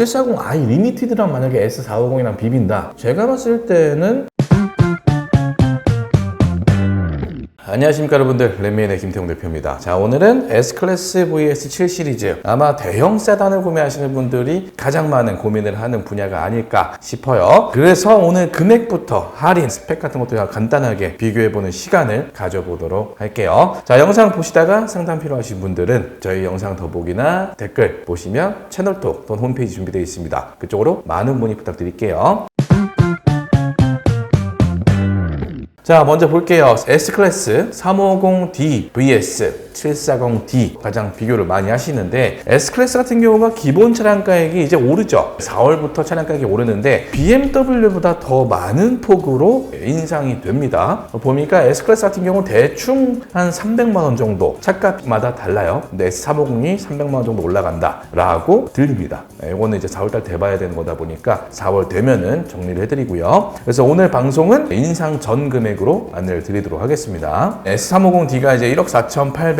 740i 리미티드랑 만약에 S450이랑 비빈다. 제가 봤을 때는 안녕하십니까 여러분들. 랜미의 김태용 대표입니다. 자 오늘은 S클래스 vs 7 시리즈. 아마 대형 세단을 구매하시는 분들이 가장 많은 고민을 하는 분야가 아닐까 싶어요. 그래서 오늘 금액부터 할인 스펙 같은 것도 간단하게 비교해보는 시간을 가져보도록 할게요. 자 영상 보시다가 상담 필요하신 분들은 저희 영상 더보기나 댓글 보시면 채널톡 또는 홈페이지 준비되어 있습니다. 그쪽으로 많은 문의 부탁드릴게요 자, 먼저 볼게요. S클래스 350D vs 740D 가장 비교를 많이 하시는데 S클래스 같은 경우가 기본 차량 가격이 이제 오르죠. 4월부터 차량 가격이 오르는데 BMW보다 더 많은 폭으로 인상이 됩니다. 보니까 S클래스 같은 경우 대충 한 300만 원 정도 차값마다 달라요. 근데 S350이 300만 원 정도 올라간다라고 들립니다. 이거는 이제 4월달 돼봐야 되는 거다 보니까 4월 되면은 정리를 해드리고요. 그래서 오늘 방송은 인상 전 금액으로 안내를 드리도록 하겠습니다. S350D가 이제 1억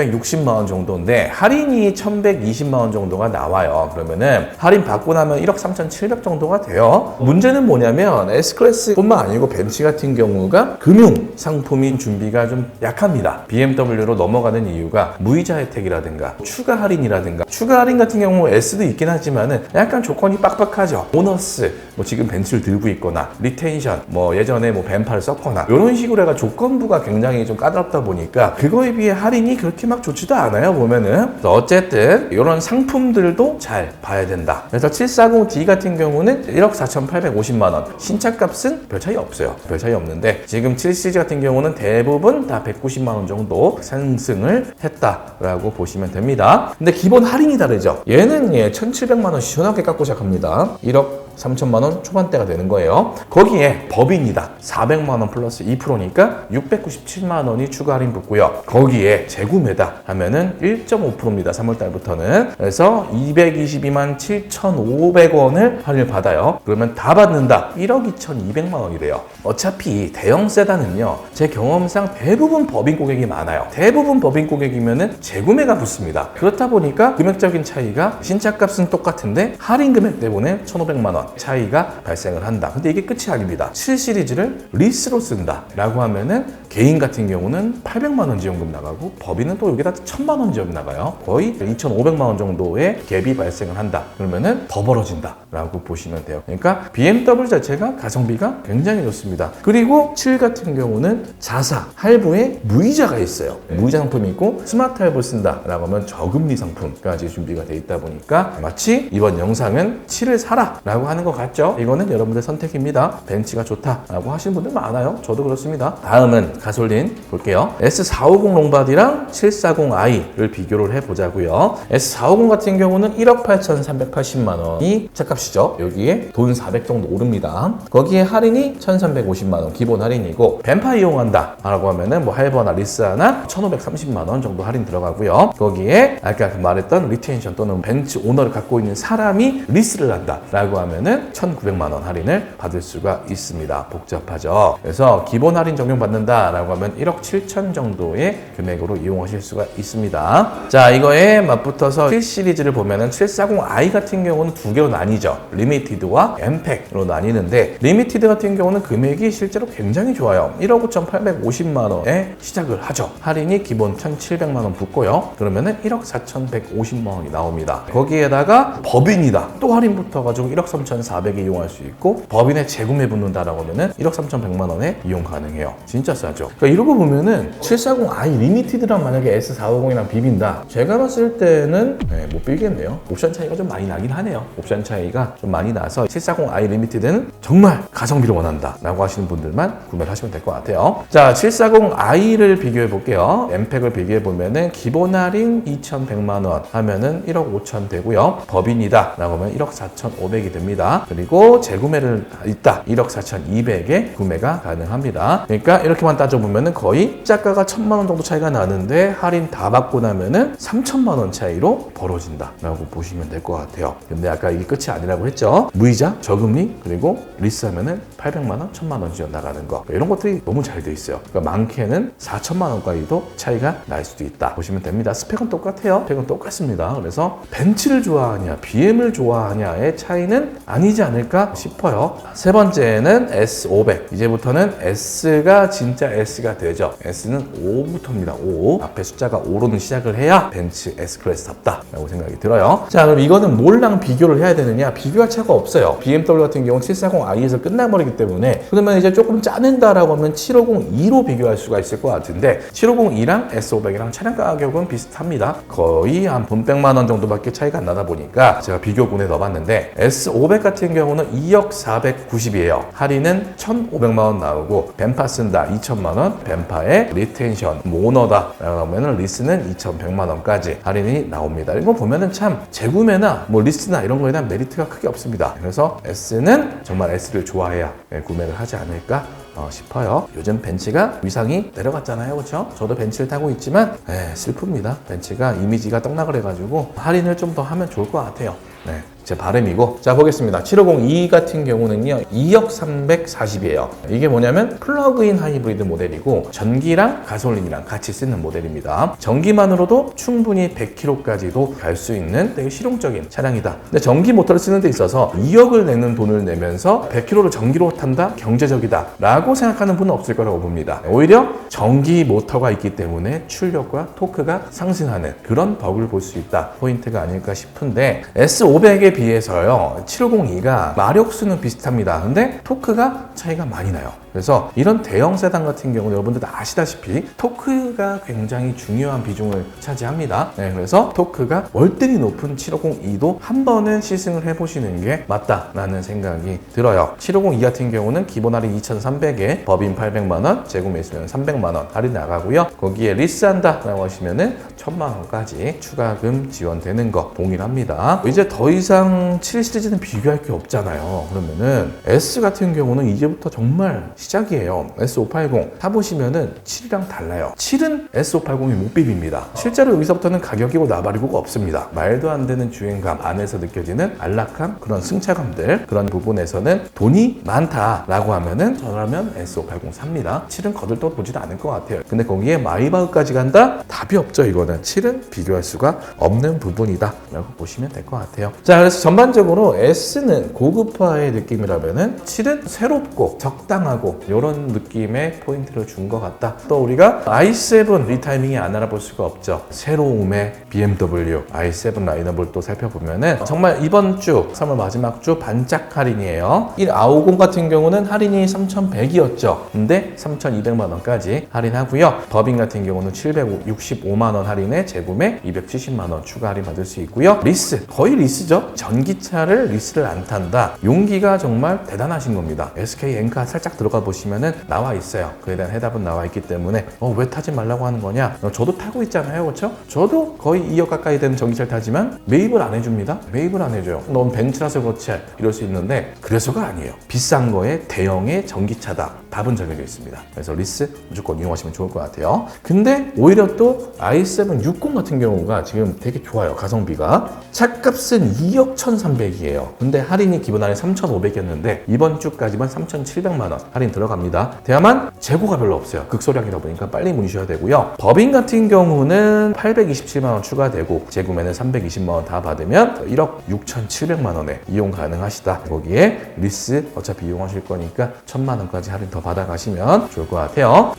4,860만 원 정도인데 할인이 1,120만 원 정도가 나와요. 그러면은 할인 받고 나면 1억 3,700 정도가 돼요. 문제는 뭐냐면 S클래스뿐만 아니고 벤츠 같은 경우가 금융 상품인 준비가 좀 약합니다. BMW로 넘어가는 이유가 무이자 혜택이라든가 추가 할인이라든가 추가 할인 같은 경우 S도 있긴 하지만은 약간 조건이 빡빡하죠. 보너스 뭐 지금 벤츠를 들고 있거나 리텐션 뭐 예전에 뭐 벤파를 썼거나 이런 식으로 해가 조건부가 굉장히 좀 까다롭다 보니까 그거에 비해 할인이 그렇게 막 좋지도 않아요 보면은 어쨌든 이런 상품들도 잘 봐야 된다. 그래서 740D 같은 경우는 1억 4,850만 원 신차값은 별 차이 없어요. 별 차이 없는데 지금 7시리즈 같은 경우는 대부분 다 190만 원 정도 상승을 했다라고 보시면 됩니다. 근데 기본 할인이 다르죠. 얘는 예 1,700만 원 시원하게 깎고 시작합니다. 1억 3천만 원 초반대가 되는 거예요. 거기에 법인이다. 400만 원 플러스 2%니까 697만 원이 추가 할인 붙고요. 거기에 재구매다 하면은 1.5%입니다. 3월 달부터는. 그래서 222만 7,500원을 할인을 받아요. 그러면 다 받는다. 1억 2,200만 원이래요. 어차피 대형 세단은요. 제 경험상 대부분 법인 고객이 많아요. 대부분 법인 고객이면은 재구매가 붙습니다. 그렇다 보니까 금액적인 차이가 신차값은 똑같은데 할인 금액 때문에 1,500만 원 차이가 발생을 한다. 근데 이게 끝이 아닙니다. 7 시리즈를 리스로 쓴다. 라고 하면은 개인 같은 경우는 800만 원 지원금 나가고 법인은 또 여기다 1000만 원 지원금 나가요. 거의 2,500만 원 정도의 갭이 발생을 한다. 그러면은 더 벌어진다. 라고 보시면 돼요. 그러니까 BMW 자체가 가성비가 굉장히 좋습니다. 그리고 7 같은 경우는 자사, 할부에 무이자가 있어요. 무이자 상품이 있고 스마트 할부 쓴다. 라고 하면 저금리 상품까지 준비가 돼 있다 보니까 마치 이번 영상은 7을 사라. 라고 하는 것 같죠? 이거는 여러분들 선택입니다. 벤츠가 좋다라고 하시는 분들 많아요. 저도 그렇습니다. 다음은 가솔린 볼게요. S450 롱바디랑 740i를 비교를 해보자고요. S450 같은 경우는 1억 8,380만 원이 차값이죠. 여기에 돈 400 정도 오릅니다. 거기에 할인이 1,350만 원 기본 할인이고 벤파 이용한다 라고 하면은 뭐 할버나 리스하나 1,530만 원 정도 할인 들어가고요. 거기에 아까 그 말했던 리텐션 또는 벤츠 오너를 갖고 있는 사람이 리스를 한다 라고 하면은 1,900만 원 할인을 받을 수가 있습니다. 복잡하죠. 그래서 기본 할인 적용받는다 라고 하면 1억 7천 정도의 금액으로 이용하실 수가 있습니다. 자, 이거에 맞붙어서 7 시리즈를 보면은 740i 같은 경우는 두 개로 나뉘죠. 리미티드와 엠팩으로 나뉘는데 리미티드 같은 경우는 금액이 실제로 굉장히 좋아요. 1억 5,850만 원에 시작을 하죠. 할인이 기본 1,700만 원 붙고요. 그러면은 1억 4,150만 원이 나옵니다. 거기에다가 법인이다. 또 할인 붙어가지고 1억 3,400에 이용할 수 있고 법인의 재구매 붙는다라고 하면은 1억 3,100만 원에 이용 가능해요. 진짜 싸죠. 그러니까 이러고 보면은 740i 리미티드랑 만약에 S450이랑 비빈다. 제가 봤을 때는 네, 못 빌겠네요. 옵션 차이가 좀 많이 나긴 하네요. 옵션 차이가 좀 많이 나서 740i 리미티드는 정말 가성비를 원한다 라고 하시는 분들만 구매를 하시면 될 것 같아요. 자, 740i를 비교해 볼게요. 엠팩을 비교해 보면은 기본 할인 2,100만 원 하면은 1억 5천 되고요. 법인이다 라고 하면 1억 4,500이 됩니다. 그리고 재구매를 있다 1억 4,200에 구매가 가능합니다. 그러니까 이렇게만 따져 따져보면은 거의 시작가가 천만 원 정도 차이가 나는데 할인 다 받고 나면은 3천만 원 차이로 벌어진다라고 보시면 될 것 같아요. 근데 아까 이게 끝이 아니라고 했죠. 무이자, 저금리 그리고 리스하면은 800만 원, 1000만 원 지원 나가는 거 이런 것들이 너무 잘 돼 있어요. 그러니까 많게는 4천만 원까지도 차이가 날 수도 있다 보시면 됩니다. 스펙은 똑같아요. 스펙은 똑같습니다. 그래서 벤츠를 좋아하냐, BM을 좋아하냐의 차이는 아니지 않을까 싶어요. 세 번째는 S500. 이제부터는 S가 진짜 S가 되죠. S는 5부터입니다. 5. 앞에 숫자가 5로는 시작을 해야 벤츠 S클래스답다 라고 생각이 들어요. 자, 그럼 이거는 뭘랑 비교를 해야 되느냐? 비교할 차가 없어요. BMW 같은 경우는 740i에서 끝나버리기 때문에 그러면 이제 조금 짜낸다라고 하면 750e로 비교할 수가 있을 것 같은데 750e랑 S500이랑 차량 가격은 비슷합니다. 거의 한 분백만 원 정도밖에 차이가 안 나다 보니까 제가 비교군에 넣어봤는데 S500 같은 경우는 2억 490이에요. 할인은 1,500만 원 나오고 벤파 쓴다 2천만 원, 벤파의 리텐션 모너다 그러면은 리스는 2,100만 원까지 할인이 나옵니다. 이거 보면은 참 재구매나 뭐 리스나 이런 거에 대한 메리트가 크게 없습니다. 그래서 S는 정말 S를 좋아해야 예, 구매를 하지 않을까 어, 싶어요. 요즘 벤츠가 위상이 내려갔잖아요. 그렇죠? 저도 벤츠를 타고 있지만 에, 슬픕니다. 벤츠가 이미지가 떡락을 해가지고 할인을 좀 더 하면 좋을 것 같아요. 네. 제 바람이고. 자 보겠습니다. 7502 같은 경우는요 2억 340이에요. 이게 뭐냐면 플러그인 하이브리드 모델이고 전기랑 가솔린이랑 같이 쓰는 모델입니다. 전기만으로도 충분히 100km까지도 갈 수 있는 되게 실용적인 차량이다. 근데 전기 모터를 쓰는 데 있어서 2억을 내는 돈을 내면서 100km를 전기로 탄다? 경제적이다. 라고 생각하는 분은 없을 거라고 봅니다. 오히려 전기 모터가 있기 때문에 출력과 토크가 상승하는 그런 덕을 볼 수 있다. 포인트가 아닐까 싶은데 S500에 비해서요 750E가 마력수는 비슷합니다. 근데 토크가 차이가 많이 나요 그래서 이런 대형 세단 같은 경우는 여러분들 다 아시다시피 토크가 굉장히 중요한 비중을 차지합니다. 네, 그래서 토크가 월등히 높은 750E도 한 번은 시승을 해보시는 게 맞다라는 생각이 들어요. 750E 같은 경우는 기본 할인 2,300에 법인 800만원 재구 매 수는 300만원 할인 나가고요. 거기에 리스한다 라고 하시면은 1000만원까지 추가금 지원되는 거 동일합니다. 이제 더 이상 7 시리즈는 비교할 게 없잖아요. 그러면은 S 같은 경우는 이제부터 정말 시작이에요. S580 타보시면은 7이랑 달라요. 7은 S580이 못 비빕니다. 실제로 여기서부터는 가격이고 나발이고가 없습니다. 말도 안 되는 주행감 안에서 느껴지는 안락함, 그런 승차감들 그런 부분에서는 돈이 많다라고 하면은 저라면 S580 삽니다. 7은 거들떠 보지도 않을 것 같아요. 근데 거기에 마이바흐까지 간다? 답이 없죠 이거는. 7은 비교할 수가 없는 부분이다 라고 보시면 될 것 같아요. 자 그래서 전반적으로 S는 고급화의 느낌이라면은 7은 새롭고 적당하고 이런 느낌의 포인트를 준 것 같다. 또 우리가 i7 리타이밍이 안 알아볼 수가 없죠. 새로움의 BMW i7 라인업을 또 살펴보면은 정말 이번 주 3월 마지막 주 반짝 할인이에요. 150 같은 경우는 할인이 3,100이었죠. 근데 3,200만 원까지 할인하고요. 법인 같은 경우는 765만 원 할인에 재구매 270만 원 추가 할인 받을 수 있고요. 리스 거의 리스죠. 전기차를 리스를 안 탄다. 용기가 정말 대단하신 겁니다. SK 엔카 살짝 들어가 보시면은 나와 있어요. 그에 대한 해답은 나와 있기 때문에 어, 왜 타지 말라고 하는 거냐? 어, 저도 타고 있잖아요, 그렇죠? 저도 거의 2억 가까이 되는 전기차를 타지만 매입을 안 해줍니다. 매입을 안 해줘요. 넌 벤츠라서 그렇지 이럴 수 있는데 그래서가 아니에요. 비싼 거에 대형의 전기차다. 답은 정해져 있습니다. 그래서 리스 무조건 이용하시면 좋을 것 같아요. 근데 오히려 또 i7 60 같은 경우가 지금 되게 좋아요. 가성비가 차값은 2억 1,300이에요. 근데 할인이 기본 할인 3,500이었는데 이번 주까지만 3,700만 원 할인 들어갑니다. 다만 재고가 별로 없어요. 극소량이다 보니까 빨리 문의셔야 되고요. 법인 같은 경우는 827만 원 추가되고 재구매는 320만 원 다 받으면 1억 6,700만 원에 이용 가능하시다. 거기에 리스 어차피 이용하실 거니까 1,000만 원까지 할인 더 받아가시면 좋을 것 같아요.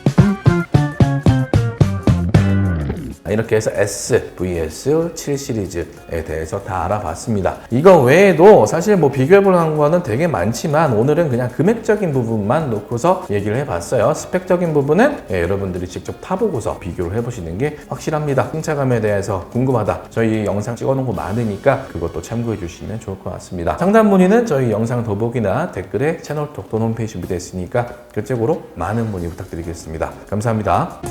이렇게 해서 S, VS 7 시리즈에 대해서 다 알아봤습니다. 이거 외에도 사실 뭐 비교해볼 거는 되게 많지만 오늘은 그냥 금액적인 부분만 놓고서 얘기를 해봤어요. 스펙적인 부분은 예, 여러분들이 직접 타보고서 비교를 해보시는 게 확실합니다. 승차감에 대해서 궁금하다. 저희 영상 찍어놓은 거 많으니까 그것도 참고해 주시면 좋을 것 같습니다. 상담 문의는 저희 영상 더보기나 댓글에 채널 톡 또는 홈페이지 준비되어 있으니까 그쪽으로 많은 문의 부탁드리겠습니다. 감사합니다.